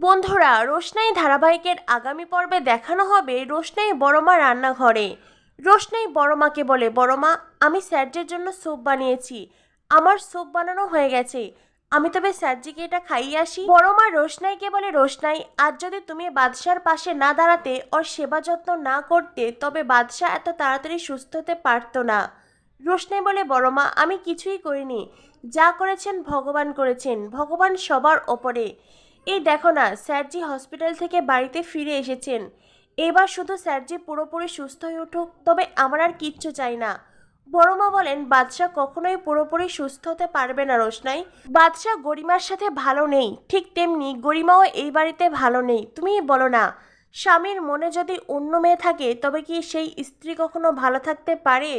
বন্ধুরা, রোশনাই ধারাবাহিকের আগামী পর্বে দেখানো হবে রোশনাই বড়মা রান্নাঘরে। রোশনাই বড়মাকে বলে, বড়মা, আমি স্যারজের জন্য স্যুপ বানিয়েছি। আমার স্যুপ বানানো হয়ে গেছে। আমি তবে স্যারজিকে এটা খাইয়ে আসি। বড়মা রোশনাইকে বলে, রোশনাই, আজ যদি তুমি বাদশার পাশে না দাঁড়াতে ওর সেবা যত্ন না করতে, তবে বাদশা এত তাড়াতাড়ি সুস্থ হতে পারতো না। রোশনাই বলে, বড়মা, আমি কিছুই করিনি। যা করেছেন ভগবান করেছেন। ভগবান সবার ওপরে। এই দেখো না, স্যারজি হসপিটাল থেকে বাড়িতে ফিরে এসেছেন। এবার শুধু স্যারজি পুরোপুরি সুস্থ হয়ে উঠুক, তবে আমার আর কিচ্ছু চাই না। বড়মা বলেন, বাদশাহ কখনোই পুরোপুরি সুস্থ হতে পারবে না রোশনাই। বাদশাহ গরিমার সাথে ভালো নেই, ঠিক তেমনি গরিমাও এই বাড়িতে ভালো নেই। তুমি বলো না, স্বামীর মনে যদি অন্য মেয়ে থাকে, তবে কি সেই স্ত্রী কখনো ভালো থাকতে পারে?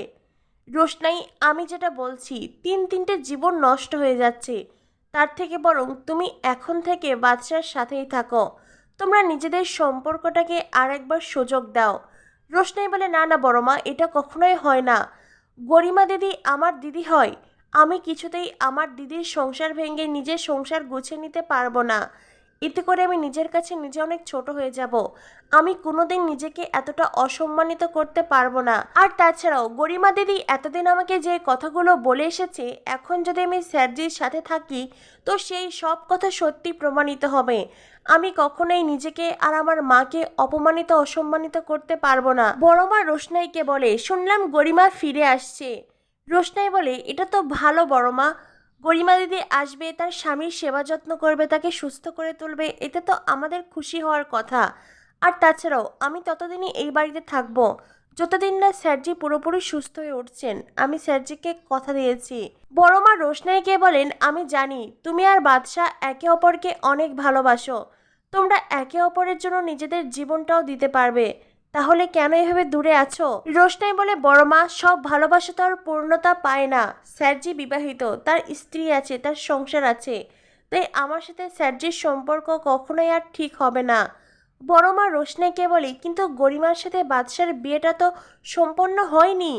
রোশনাই, আমি যেটা বলছি, তিন তিনটে জীবন নষ্ট হয়ে যাচ্ছে। তার থেকে বরং তুমি এখন থেকে বাদশার সাথেই থাকো। তোমরা নিজেদের সম্পর্কটাকে আরেকবার সুযোগ দাও। রোশনাই বলে, না না বড় মা এটা কখনোই হয় না। গরিমা দিদি আমার দিদি হয়। আমি কিছুতেই আমার দিদির সংসার ভেঙে নিজের সংসার গুছিয়ে নিতে পারব না। এতে করে আমি নিজের কাছে নিজে অনেক ছোট হয়ে যাব। আমি কোনোদিন নিজেকে এতটা অসম্মানিত করতে পারব না। আর তাছাড়াও, গরিমা দিদি এতদিন আমাকে যে কথাগুলো বলে এসেছে, এখন যদি আমি স্যারজির সাথে থাকি, তো সেই সব কথা সত্যি প্রমাণিত হবে। আমি কখনোই নিজেকে আর আমার মাকে অপমানিত, অসম্মানিত করতে পারব না। বড় মা রোশনাইকে বলে, শুনলাম গরিমা ফিরে আসছে। রোশনাই বলে, এটা তো ভালো বড় মা। গরিমা দিদি আসবে, তার স্বামীর সেবা যত্ন করবে, তাকে সুস্থ করে তুলবে, এতে তো আমাদের খুশি হওয়ার কথা। আর তাছাড়াও, আমি ততদিনই এই বাড়িতে থাকব। যতদিন না স্যারজি পুরোপুরি সুস্থ হয়ে উঠছেন, আমি স্যারজিকে কথা দিয়েছি। বড় মা রোশনাইকে বলেন, আমি জানি, তুমি আর বাদশাহ একে অপরকে অনেক ভালোবাসো। তোমরা একে অপরের জন্য নিজেদের জীবনটাও দিতে পারবে। তাহলে কেন এভাবে দূরে আছো? রোশনাই বলে, বড় মা, সব ভালোবাসা তো আর পূর্ণতা পায় না। স্যারজি বিবাহিত, তার স্ত্রী আছে, তার সংসার আছে। তাই আমার সাথে স্যারজির সম্পর্ক কখনোই আর ঠিক হবে না। বড় মা রোশনাইকে বলে, কিন্তু গরিমার সাথে বাদশার বিয়েটা তো সম্পন্ন হয়নি।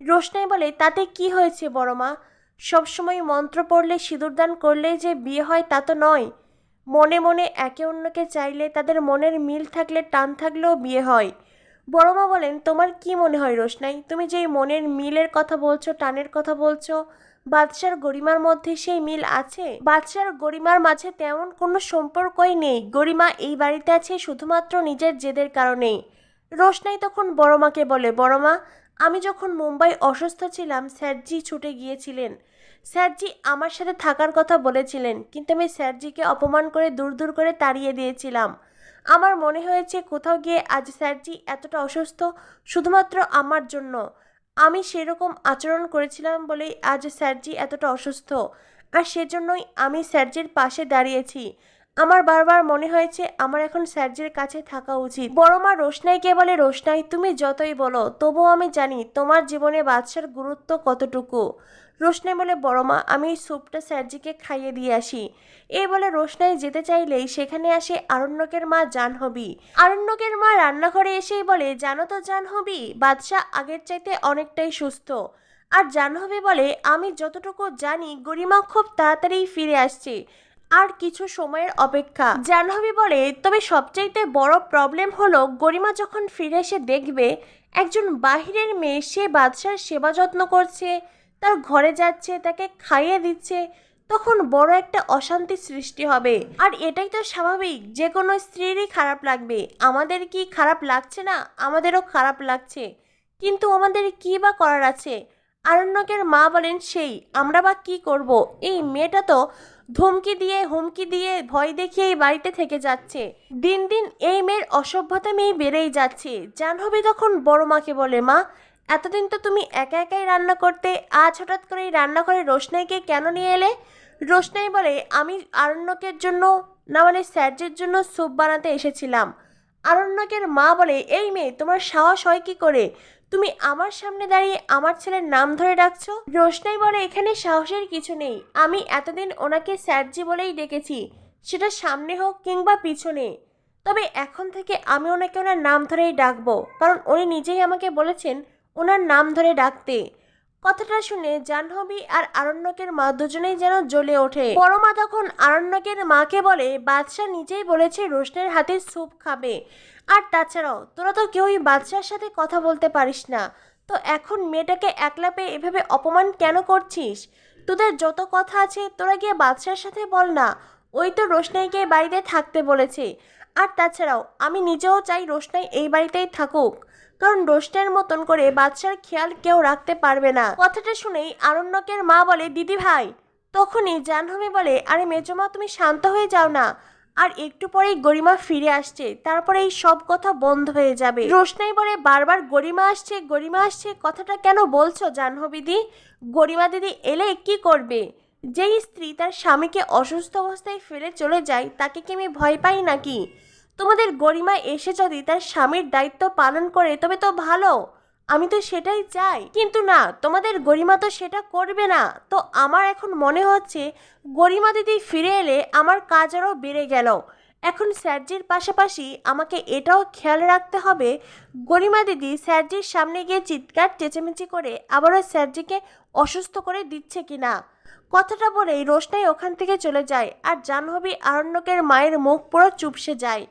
রোশনাই বলে, তাতে কি হয়েছে বড় মা? সবসময় মন্ত্র পড়লে সিঁদুরদান করলে যে বিয়ে হয় তা তো নয়। মনে মনে একে অন্যকে চাইলে তাদের মনের মিল থাকলে টান থাকলেও বিয়ে হয়। বড়মা বলেন, তোমার কি মনে হয় রোশনাই? তুমি যেই মনের মিলের কথা বলছো, টানের কথা বলছো, বাদশার গরিমার মধ্যে সেই মিল আছে? বাদশার গরিমার মাঝে তেমন কোনো সম্পর্কই নেই। গরিমা এই বাড়িতে আছে শুধুমাত্র নিজের জেদের কারণেই। রোশনাই তখন বড়মাকে বলে বড়মা আমি যখন মুম্বাই অসুস্থ ছিলাম, স্যারজি ছুটে গিয়েছিলেন। স্যারজি আমার সাথে থাকার কথা বলেছিলেন, কিন্তু আমি স্যারজিকে অপমান করে দূর দূর করে তাড়িয়ে দিয়েছিলাম। আমার মনে হয়েছে কোথাও গিয়ে আজ স্যারজি এতটা অসুস্থ শুধুমাত্র আমার জন্য। আমি সেরকম আচরণ করেছিলাম বলেই আজ স্যারজি এতটা অসুস্থ। আর সেজন্যই আমি স্যারজির পাশে দাঁড়িয়েছি। আমার বারবার মনে হয়েছে আমার এখন স্যারজির কাছে থাকা উচিত। বড় মা রোশনাইকে বলে রোশনাই, তুমি যতই বলো, তবুও আমি জানি তোমার জীবনে বাদশার গুরুত্ব কতটুকু। রোশনাই বলে, বড় মা, আমি এই স্যুপটা স্যারজিকে খাইয়ে দিয়ে আসি। এই বলে রোশনাই যেতে চাইলেই সেখানে আসে আরণ্যকের মা জাহ্নবী। আরণ্যকের মা রান্নাঘরে এসেই বলে, জানো তো জাহ্নবী, বাদশাহ আগের চাইতে অনেকটাই সুস্থ। আর জাহ্নবী বলে, আমি যতটুকু জানি, গরিমা খুব তাড়াতাড়ি ফিরে আসছে, আর কিছু সময়ের অপেক্ষা। জাহ্নবী বলে, তবে সবচাইতে বড় প্রবলেম হলো, গরিমা যখন ফিরে এসে দেখবে, একজন বাহিরের মেয়ে সে বাদশার সেবা যত্ন করছে। তার ঘরে যাচ্ছে, তাকে খাইয়ে দিচ্ছে, তখন বড় একটা অশান্তি সৃষ্টি হবে। আর এটাই তো স্বাভাবিক, যে কোনো স্ত্রীরই খারাপ লাগবে। আমাদের কি খারাপ লাগছে না? আমাদেরও খারাপ লাগছে। কিন্তু আমাদের কি বা করার আছে? আরণ্যকের মা বলেন সেই, আমরা বা কি করব? এই মেয়েটা তো ধমকি দিয়ে, হুমকি দিয়ে, ভয় দেখিয়ে এই বাড়িতে থেকে যাচ্ছে। দিন দিন এই মেয়ের অসভ্যতা মেয়ে বেড়েই যাচ্ছে। জাহ্নবী তখন বড় মাকে বলে, মা এতদিন তো তুমি একা একাই রান্না করতে, আজ হঠাৎ করে এই রান্নাঘরে রোশনাইকে কেন নিয়ে এলে? রোশনাই বলে, আমি আরণ্যকের জন্য, না মানে স্যারজের জন্য স্যুপ বানাতে এসেছিলাম। আরণ্যকের মা বলে, এই মেয়ে, তোমার সাহস হয় কি করে? তুমি আমার সামনে দাঁড়িয়ে আমার ছেলের নাম ধরে ডাকছো? রোশনাই বলে, এখানে সাহসের কিছু নেই। আমি এতদিন ওনাকে স্যারজি বলেই ডেকেছি। সেটা সামনে হোক কিংবা পিছনে। তবে এখন থেকে আমি ওনাকে ওনার নাম ধরেই ডাকবো। কারণ উনি নিজেই আমাকে বলেছেন ওনার নাম ধরে ডাকতে। কথাটা শুনে জাহ্নবী আর আরণ্যকের মা দুজনেই যেন জ্বলে ওঠে। বড় মা তখন আরণ্যকের মাকে বলে, বাদশাহ নিজেই বলেছে রোশনের হাতে স্যুপ খাবে। আর তাছাড়াও, তোরা তো কেউই বাদশার সাথে কথা বলতে পারিস না। তো এখন মেয়েটাকে একলা পেয়ে এভাবে অপমান কেন করছিস? তোদের যত কথা আছে, তোরা গিয়ে বাদশার সাথে বল না। ওই তো রোশনাইকে বাড়িতে থাকতে বলেছে। আর তাছাড়াও, আমি নিজেও চাই রোশনাই এই বাড়িতেই থাকুক। কারণ রোশনের মতন করে বাচ্চার খেয়াল কেউ রাখতে পারবে না। কথাটা শুনেই আরণ্যকের মা বলে, দিদি ভাই। তখনই জাহ্নবী বলে, আরে মেজমা তুমি শান্ত হয়ে যাও না। আর একটু পরেই গরিমা ফিরে আসছে। তারপরে এই সব কথা বন্ধ হয়ে যাবে। রোশনাই বলে, বারবার গরিমা আসছে গরিমা আসছে, কথাটা কেন বলছো জাহ্নবী দি? গরিমা দিদি এলে কি করবে? যেই স্ত্রী তার স্বামীকে অসুস্থ অবস্থায় ফেলে চলে যায়, তাকে কি আমি ভয় পাই নাকি? তোমাদের গরিমা এসে যদি তার স্বামীর দায়িত্ব পালন করে, তবে তো ভালো। আমি তো সেটাই চাই। কিন্তু না, তোমাদের গরিমা তো সেটা করবে না। তো আমার এখন মনে হচ্ছে, গরিমা দিদি ফিরে এলে আমার কাজ আরও বেড়ে গেল। এখন স্যারজির পাশাপাশি আমাকে এটাও খেয়াল রাখতে হবে, গরিমা দিদি স্যারজির সামনে গিয়ে চিৎকার, চেঁচেমেচি করে আবারও স্যারজিকে অসুস্থ করে দিচ্ছে কিনা। কথাটা বলেই রোশনাই ওখান থেকে চলে যায় আর জাহ্নবী আরণ্যকের মায়ের মুখ পুরো চুপসে যায়।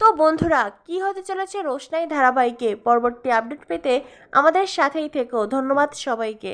তো বন্ধুরা, কি হতে চলেছে রোশনাই ধারাবাহিকে? পরবর্তী আপডেট পেতে আমাদের সাথেই থেকো। ধন্যবাদ সবাইকে।